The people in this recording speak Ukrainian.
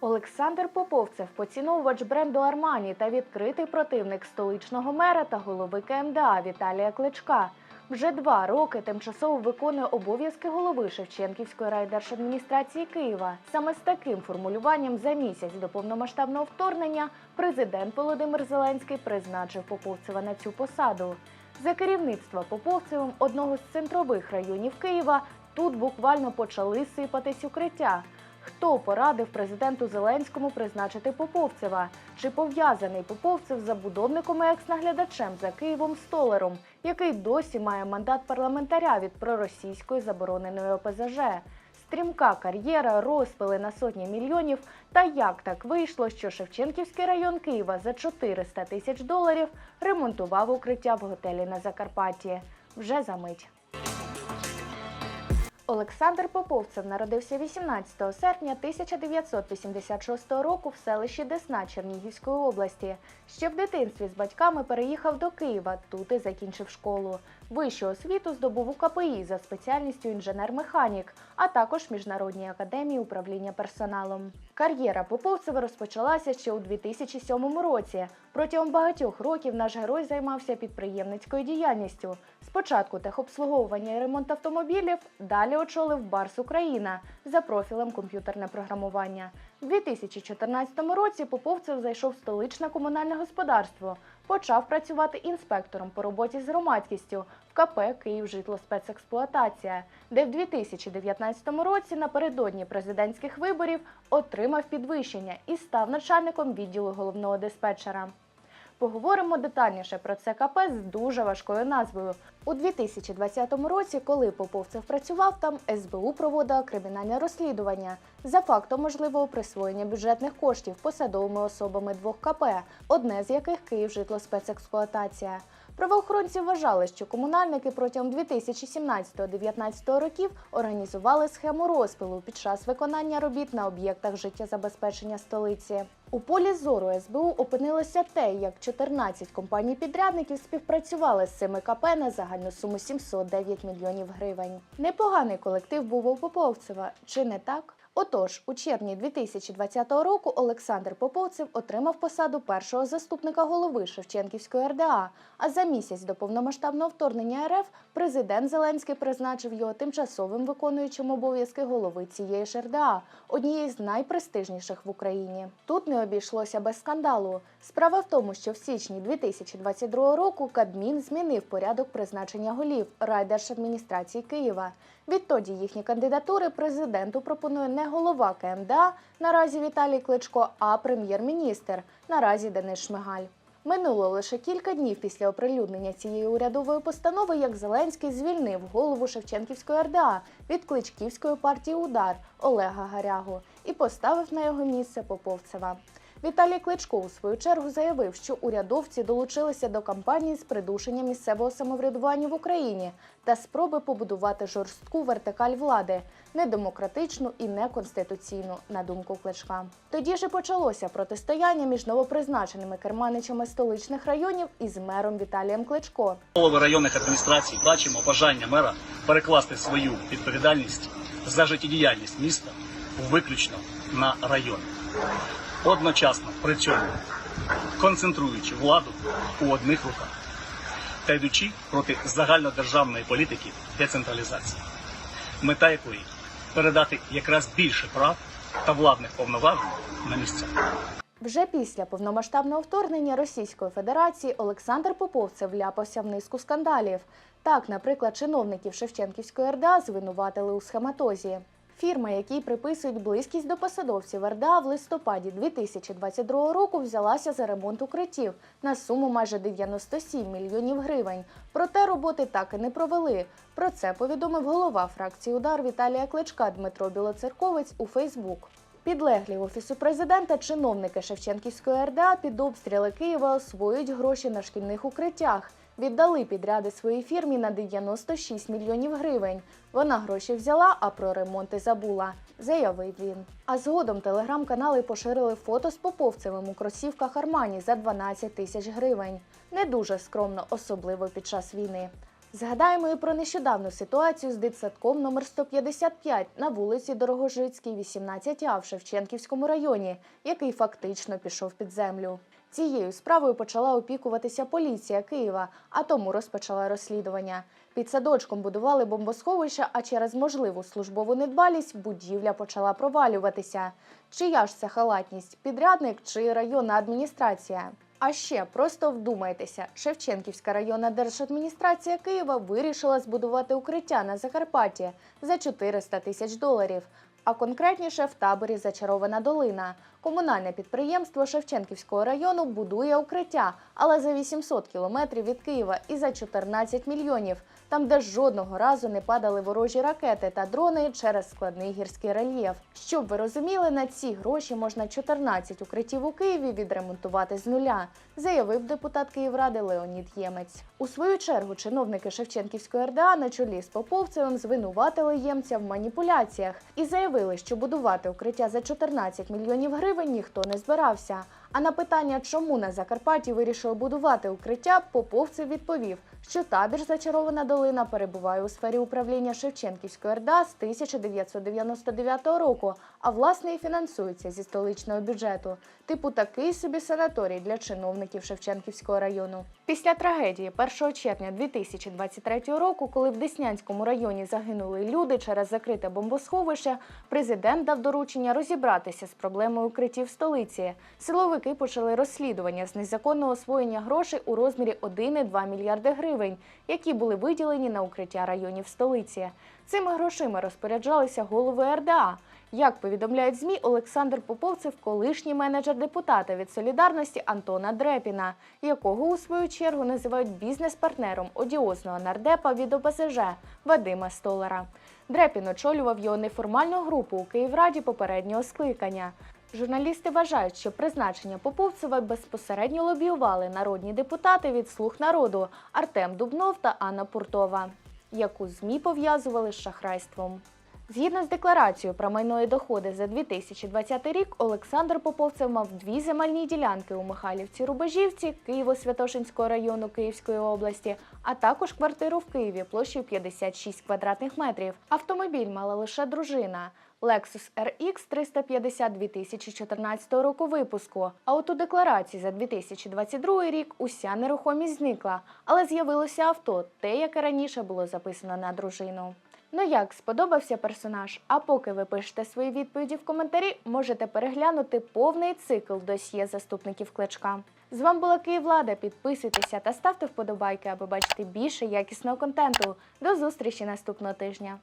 Олександр Поповцев, поціновувач бренду Армані та відкритий противник столичного мера та голови КМДА Віталія Кличка. Вже два роки тимчасово виконує обов'язки голови Шевченківської райдержадміністрації Києва. Саме з таким формулюванням за місяць до повномасштабного вторгнення президент Володимир Зеленський призначив Поповцева на цю посаду. За керівництва Поповцевим одного з центрових районів Києва тут буквально почали сипатись укриття. Хто порадив президенту Зеленському призначити Поповцева? Чи пов'язаний Поповцев з забудовником і екс-наглядачем за Києвом Столером, який досі має мандат парламентаря від проросійської забороненої ОПЗЖ? Стрімка кар'єра, розпили на сотні мільйонів. Та як так вийшло, що Шевченківський район Києва за 400 тисяч доларів ремонтував укриття в готелі на Закарпатті? Вже за мить. Олександр Поповцев народився 18 серпня 1986 року в селищі Десна Чернігівської області. Ще в дитинстві з батьками переїхав до Києва, тут і закінчив школу. Вищу освіту здобув у КПІ за спеціальністю інженер-механік, а також Міжнародній академії управління персоналом. Кар'єра Поповцева розпочалася ще у 2007 році. Протягом багатьох років наш герой займався підприємницькою діяльністю. Спочатку техобслуговування і ремонт автомобілів, далі очолив Барс Україна за профілем комп'ютерне програмування. У 2014 році Поповцев зайшов в столичне комунальне господарство. Почав працювати інспектором по роботі з громадськістю КП «Київжитлоспецексплуатація», де в 2019 році напередодні президентських виборів отримав підвищення і став начальником відділу головного диспетчера. Поговоримо детальніше про це КП з дуже важкою назвою. У 2020 році, коли Поповцев працював там, СБУ проводила кримінальне розслідування за фактом можливого присвоєння бюджетних коштів посадовими особами двох КП, одне з яких «Київжитлоспецексплуатація». Правоохоронці вважали, що комунальники протягом 2017-2019 років організували схему розпилу під час виконання робіт на об'єктах життєзабезпечення столиці. У полі зору СБУ опинилося те, як 14 компаній-підрядників співпрацювали з цими КП на загальну суму 709 мільйонів гривень. Непоганий колектив був у Поповцева, чи не так? Отож, у червні 2020 року Олександр Поповцев отримав посаду першого заступника голови Шевченківської РДА. А за місяць до повномасштабного вторгнення РФ президент Зеленський призначив його тимчасовим виконуючим обов'язки голови цієї ж РДА, однієї з найпрестижніших в Україні. Тут не обійшлося без скандалу. Справа в тому, що в січні 2022 року Кабмін змінив порядок призначення голів райдержадміністрації Києва. Відтоді їхні кандидатури президенту пропонує не голова КМДА, наразі Віталій Кличко, а прем'єр-міністр, наразі Денис Шмигаль. Минуло лише кілька днів після оприлюднення цієї урядової постанови, як Зеленський звільнив голову Шевченківської РДА від Кличківської партії Удар Олега Гарягу і поставив на його місце Поповцева. Віталій Кличко у свою чергу заявив, що урядовці долучилися до кампанії з придушення місцевого самоврядування в Україні та спроби побудувати жорстку вертикаль влади, недемократичну і неконституційну, на думку Кличка. Тоді ж і почалося протистояння між новопризначеними керманичами столичних районів із мером Віталієм Кличко. Голови районних адміністрацій бачимо бажання мера перекласти свою відповідальність за життєдіяльність міста виключно на район. Одночасно при цьому концентруючи владу у одних руках та йдучи проти загальнодержавної політики децентралізації, мета якої передати якраз більше прав та владних повноважень на місця. Вже після повномасштабного вторгнення Російської Федерації Олександр Поповцев вляпався в низку скандалів. Так, наприклад, чиновників Шевченківської РДА звинуватили у схематозі. Фірма, якій приписують близькість до посадовців РДА, в листопаді 2022 року взялася за ремонт укриттів на суму майже 97 мільйонів гривень. Проте роботи так і не провели. Про це повідомив голова фракції Удар Віталія Кличка Дмитро Білоцерковець у Фейсбук. Підлеглі офісу президента чиновники Шевченківської РДА під обстріли Києва освоюють гроші на шкільних укриттях. Віддали підряди своїй фірмі на 96 мільйонів гривень. Вона гроші взяла, а про ремонти забула, заявив він. А згодом телеграм-канали поширили фото з Поповцевим у кросівках Армані за 12 тисяч гривень. Не дуже скромно, особливо під час війни. Згадаємо і про нещодавну ситуацію з дитсадком номер 155 на вулиці Дорогожицькій, 18А в Шевченківському районі, який фактично пішов під землю. Цією справою почала опікуватися поліція Києва, а тому розпочала розслідування. Під садочком будували бомбосховище, а через можливу службову недбалість будівля почала провалюватися. Чия ж це халатність? Підрядник чи районна адміністрація? А ще просто вдумайтеся, Шевченківська районна держадміністрація Києва вирішила збудувати укриття на Закарпатті за 400 тисяч доларів. А конкретніше в таборі Зачарована долина. Комунальне підприємство Шевченківського району будує укриття, але за 800 кілометрів від Києва і за 14 мільйонів, там, де жодного разу не падали ворожі ракети та дрони через складний гірський рельєф. Щоб ви розуміли, на ці гроші можна 14 укриттів у Києві відремонтувати з нуля, заявив депутат Київради Леонід Ємець. У свою чергу чиновники Шевченківської РДА на чолі з Поповцевим звинуватили ємця в маніпуляціях і заявили, що будувати укриття за 14 мільйонів гривень ніхто не збирався. А на питання, чому на Закарпатті вирішили будувати укриття, Поповцев відповів, що табір Зачарована долина перебуває у сфері управління Шевченківської РДА з 1999 року, а власне і фінансується зі столичного бюджету. Типу такий собі санаторій для чиновників Шевченківського району. Після трагедії 1 червня 2023 року, коли в Деснянському районі загинули люди через закрите бомбосховище, президент дав доручення розібратися з проблемою укриттів столиці. Силовики почали розслідування з незаконного освоєння грошей у розмірі 1,2 мільярди гривень, які були виділені на укриття районів столиці. Цими грошима розпоряджалися голови РДА. Як повідомляють ЗМІ, Олександр Поповцев колишній менеджер депутата від солідарності Антона Дрепіна, якого у свою чергу називають бізнес-партнером одіозного нардепа від ОПЗЖ Вадима Столара. Дрепін очолював його неформальну групу у Київраді попереднього скликання. Журналісти вважають, що призначення Поповцева безпосередньо лобіювали народні депутати від слуг народу Артем Дубнов та Анна Пуртова, яку ЗМІ пов'язували з шахрайством. Згідно з декларацією про майно і доходи за 2020 рік, Олександр Поповцев мав дві земельні ділянки у Михайлівці-Рубежівці Києво-Святошинського району Київської області, а також квартиру в Києві площею 56 квадратних метрів. Автомобіль мала лише дружина. Lexus RX 350 2014 року випуску. А от у декларації за 2022 рік уся нерухомість зникла, але з'явилося авто, те, яке раніше було записано на дружину. Ну як сподобався персонаж? А поки ви пишете свої відповіді в коментарі, можете переглянути повний цикл досьє заступників кличка. З вами була Київлада. Підписуйтеся та ставте вподобайки, аби бачити більше якісного контенту. До зустрічі наступного тижня.